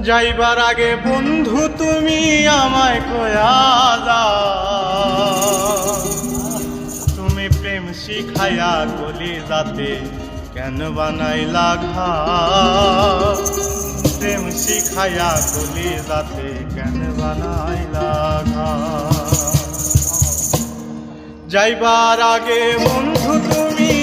যাইবার আগে বন্ধু তুমি আমায় কয়া তুমি প্রেম শিখাইয়া গলি যাতে কেন বানাইলা ঘা প্রেম শিখাইয়া গলি যাতে কেন বানাইলা ঘা যাইবার আগে বন্ধু তুমি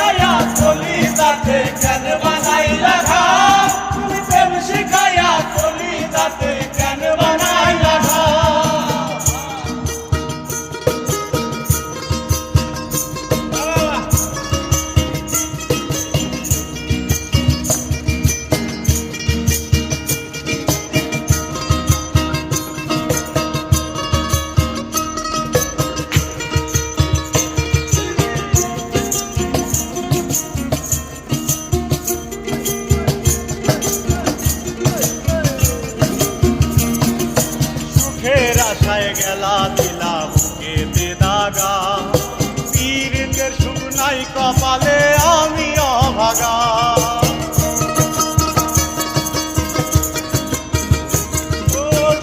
প্রেম চলি তাতে আশায় গেলা দিলা বুকে দে দাগা পীরদের সুখ নাই কপালে আমি অভাগা।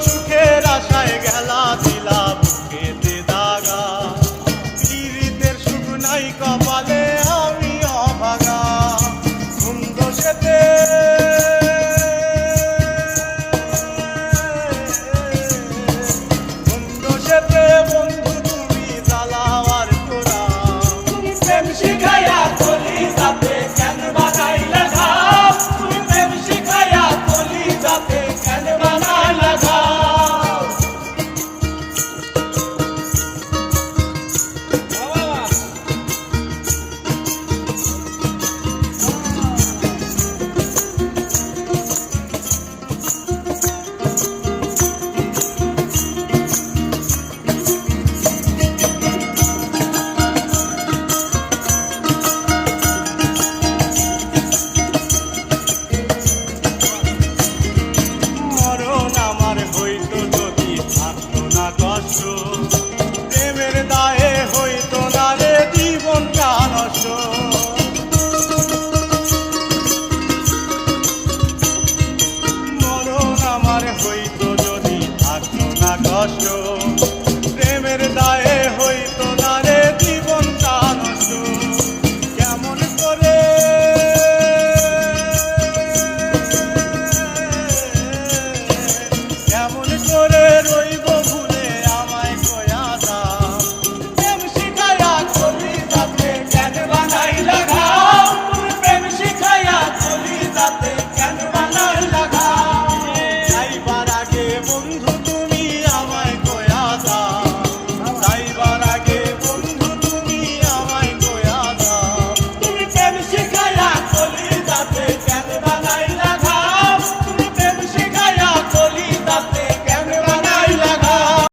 সুখের আশায় গেলা দিলা বুকে দাগা পীরদের সুখ নাই কপালে প্রেমের দায়